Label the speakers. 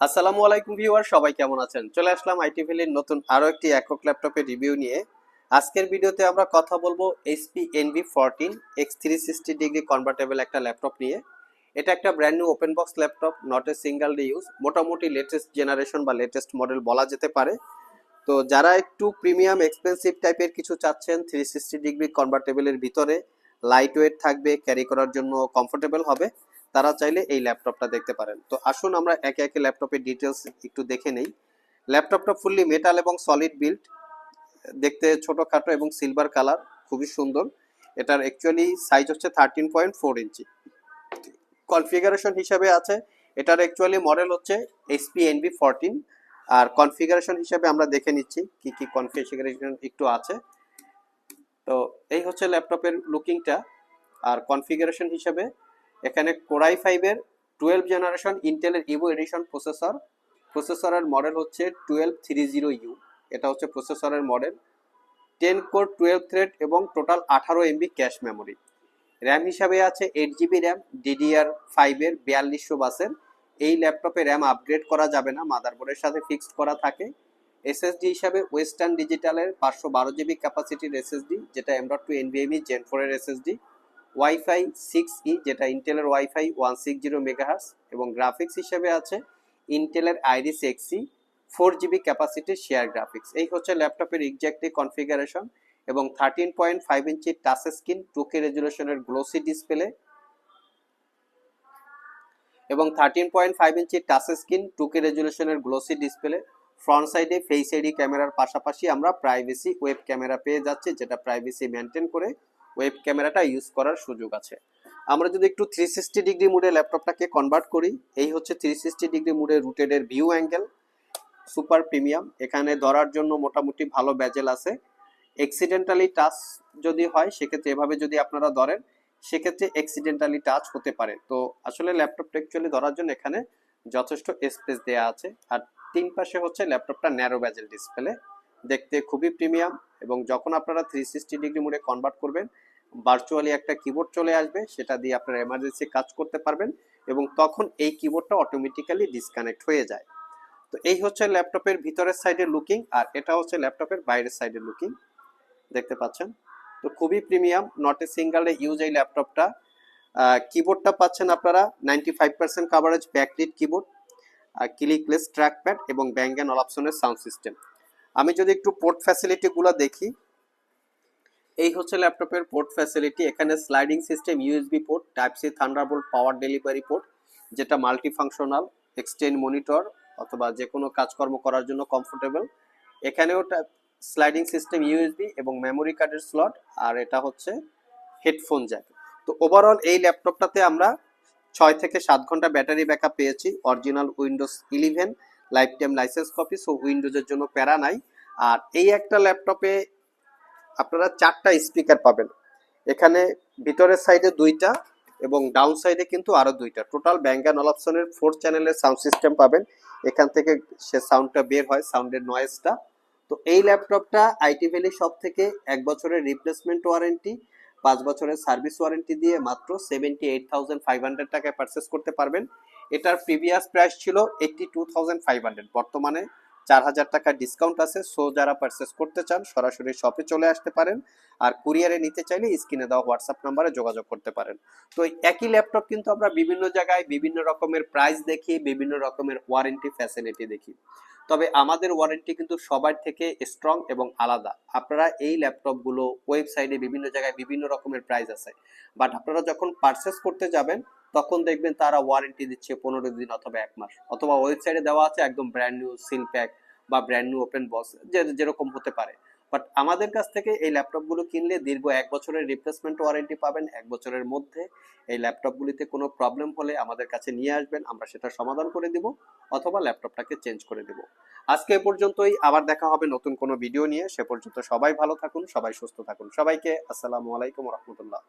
Speaker 1: আসসালামু আলাইকুম ভিউয়ার, সবাই কেমন আছেন? চলে আসলাম আইটি ভ্যালির নতুন আরও একটি একক ল্যাপটপের রিভিউ নিয়ে। আজকের ভিডিওতে আমরা কথা বলব HP Envy fourteen x three sixty degree convertible একটা ল্যাপটপ নিয়ে। এটা একটা brand new open box laptop not a single use মোটামুটি লেটেস্ট জেনারেশন বা লেটেস্ট মডেল বলা যেতে পারে। তো যারা একটু প্রিমিয়াম এক্সপেন্সিভ টাইপের কিছু চাচ্ছেন থ্রি সিক্সটি ডিগ্রি কনভার্টেবলের ভিতরে লাইট ওয়েট থাকবে ক্যারি করার জন্য কমফোর্টেবল হবে। তারা চাইলে এই ল্যাপটপটা দেখতে পারেন। তো আসুন আমরা একে একে ল্যাপটপের ডিটেলস একটু দেখে নেই। ল্যাপটপটা ফুললি মেটাল এবং সলিড বিল্ড দেখতে ছোটখাটো এবং সিলভার কালার খুবই সুন্দর। এটার অ্যাকচুয়ালি সাইজ হচ্ছে thirteen point four inch configuration হিসাবে আছে, এটার অ্যাকচুয়ালি মডেল হচ্ছে এইচপি এনবি ফোরটিন আর কনফিগারেশন হিসাবে আমরা দেখে নিচ্ছি কি কি কনফিগারেশন একটু আছে। তো এই হচ্ছে ল্যাপটপের লুকিংটা আর কনফিগারেশন হিসাবে এখানে কোরাই ফাইভের টুয়েলভ জেনারেশন ইন্টেলের ইভো এডিশন প্রসেসর প্রসেসরের মডেল হচ্ছে টুয়েলভ থ্রি জিরো ইউ এটা হচ্ছে প্রসেসরের model ten core twelve thread এবং টোটাল আঠারো এমবি ক্যাশ মেমোরি র্যাম হিসাবে আছে এইট জিবি র্যাম ডিডিআর ফাইভের বিয়াল্লিশশো বাসের। এই ল্যাপটপে র্যাম আপগ্রেড করা যাবে না মাদারবোর্ডের সাথে ফিক্সড করা থাকে। এসএসডি হিসাবে ওয়েস্টার্ন ডিজিটালের পাঁচশো বারো জিবি ক্যাপাসিটির এসএসডি যেটা M dot two NVMe gen ফোরের এসএসডি ওয়াইফাই সিক্স ই যেটা ইন্টেলের wifi one six zero megahertz এবং গ্রাফিক্স হিসেবে আছে ইন্টেলের আইরিস এক্সি ফোর জিবি ক্যাপাসিটির শেয়ার গ্রাফিক্স এই হচ্ছে ল্যাপটপের এক্স্যাক্টলি কনফিগারেশন এবং thirteen point five inch touch screen two K রেজুলেশনের glossy display এবং thirteen point five inch touch screen two K রেজুলেশনের glossy display front সাইডে ফেস আইডি ক্যামেরার পাশাপাশি আমরা প্রাইভেসি ওয়েব ক্যামেরা পেয়ে যাচ্ছি, যেটা প্রাইভেসি মেনটেন করে ওয়েব ক্যামেরাটা ইউজ করার সুযোগ আছে। আমরা যদি একটু থ্রি সিক্সটি ডিগ্রি মুডে ল্যাপটপটাকে কনভার্ট করি, এই হচ্ছে থ্রি সিক্সটি ডিগ্রি মুডে রুটেডের ভিউ অ্যাঙ্গেল সুপার প্রিমিয়াম এখানে ধরার জন্য মোটামুটি ভালো ব্যাজেল আছে। এক্সিডেন্টালি টাচ যদি হয়, সেক্ষেত্রে এভাবে যদি আপনারা ধরেন, সেক্ষেত্রে এক্সিডেন্টালি টাচ হতে পারে। তো আসলে ল্যাপটপটা অ্যাকচুয়ালি ধরার জন্য এখানে যথেষ্ট স্পেস দেওয়া আছে। আর তিন পাশে হচ্ছে ল্যাপটপটা ন্যারো ব্যাজেল ডিসপ্লে দেখতে খুবই প্রিমিয়াম এবং যখন আপনারা থ্রি সিক্সটি ডিগ্রি মোডে কনভার্ট করবেন ভার্চুয়ালি একটা কিবোর্ড চলে আসবে, সেটা দিয়ে আপনারা এমার্জেন্সি কাজ করতে পারবেন এবং তখন এই কিবোর্ডটা অটোমেটিক্যালি ডিসকানেক্ট হয়ে যায়। তো এই হচ্ছে ল্যাপটপের ভিতরের সাইডের লুকিং আর এটা হচ্ছে ল্যাপটপের বাইরের সাইডের লুকিং দেখতে পাচ্ছেন? তো খুবই premium not a single use এই ল্যাপটপটা কিবোর্ডটা পাচ্ছেন আপনারা ninety five percent coverage backlit keyboard clickless track pad এবং ব্যাঙ্গ অ্যান্ড অপশনের সাউন্ড সিস্টেম আমি যদি একটু পোর্ট ফ্যাসিলিটিগুলো দেখি, এই হচ্ছে ল্যাপটপের পোর্ট ফ্যাসিলিটি এখানে sliding system USB port type C Thunderbolt power delivery port যেটা মাল্টি ফাংশনাল এক্সটেন্ড মনিটর অথবা যে কোনো কাজকর্ম করার জন্য কমফোর্টেবল এখানেও স্লাইডিং সিস্টেম ইউএসবি এবং মেমোরি কার্ডের স্লট আর এটা হচ্ছে হেডফোন জ্যাক তো ওভারঅল এই ল্যাপটপটাতে আমরা ছয় থেকে সাত ঘণ্টা ব্যাটারি ব্যাকআপ পেয়েছি original Windows eleven life time licence copy so উইন্ডোজের জন্য প্যারা নাই। আর এই একটা ল্যাপটপে আপনারা চারটা স্পিকার পাবেন। এখানে ভিতরের সাইডে দুইটা এবং ডাউন সাইডে কিন্তু আরও দুইটা। টোটাল ব্যাঙ্গান অপশনের ফোর চ্যানেলের সাউন্ড সিস্টেম পাবেন। এখান থেকে সে সাউন্ডটা বের হয় সাউন্ডের নয়েজটা তো এই ল্যাপটপটা আইটি ভ্যালি সব থেকে এক বছরের রিপ্লেসমেন্ট ওয়ারেন্টি পাঁচ বছরের সার্ভিস ওয়ারেন্টি দিয়ে মাত্র seventy eight thousand five hundred টাকায় পারচেস করতে পারবেন। এটার প্রিভিয়াস প্রাইস ছিল eighty two thousand five hundred বর্তমানে চার হাজার টাকার ডিসকাউন্ট আছে সো যারা পারচেস করতে চান, সরাসরি শপে চলে আসতে পারেন। আর কুরিয়ারে নিতে চাইলে স্ক্রিনে দেওয়া হোয়াটসঅ্যাপ নাম্বারে যোগাযোগ করতে পারেন। তো একই ল্যাপটপ কিন্তু আমরা বিভিন্ন জায়গায় বিভিন্ন রকমের প্রাইস দেখি, বিভিন্ন রকমের ওয়ারেন্টি ফ্যাসিলিটি দেখি। তবে আমাদের ওয়ারেন্টি কিন্তু সবার থেকে স্ট্রং এবং আলাদা। আপনারা এই ল্যাপটপগুলো ওয়েবসাইটে বিভিন্ন জায়গায় বিভিন্ন রকমের প্রাইস আছে। বাট আপনারা যখন পারচেস করতে যাবেন, তখন দেখবেন তারা ওয়ারেন্টি দিচ্ছে পনেরো দিন অথবা এক মাস। অথবা ওয়েবসাইটে দেওয়া আছে একদম ব্র্যান্ড নিউ সিল প্যাক বা ব্র্যান্ড নিউ ওপেন বক্স যেরকম হতে পারে। বাট আমাদের কাছ থেকে এই ল্যাপটপগুলো কিনলে দীর্ঘ এক বছরের রিপ্লেসমেন্ট ওয়ারেন্টি পাবেন, এক বছরের মধ্যে এই ল্যাপটপগুলিতে কোনো প্রবলেম হলে আমাদের কাছে নিয়ে আসবেন, আমরা সেটা সমাধান করে দিব অথবা ল্যাপটপটাকে চেঞ্জ করে দিব। আজকে এ পর্যন্তই, আবার দেখা হবে নতুন কোনো ভিডিও নিয়ে, সে পর্যন্ত সবাই ভালো থাকুন, সবাই সুস্থ থাকুন। সবাইকে আসসালামু আলাইকুম রহমতুল্লাহ।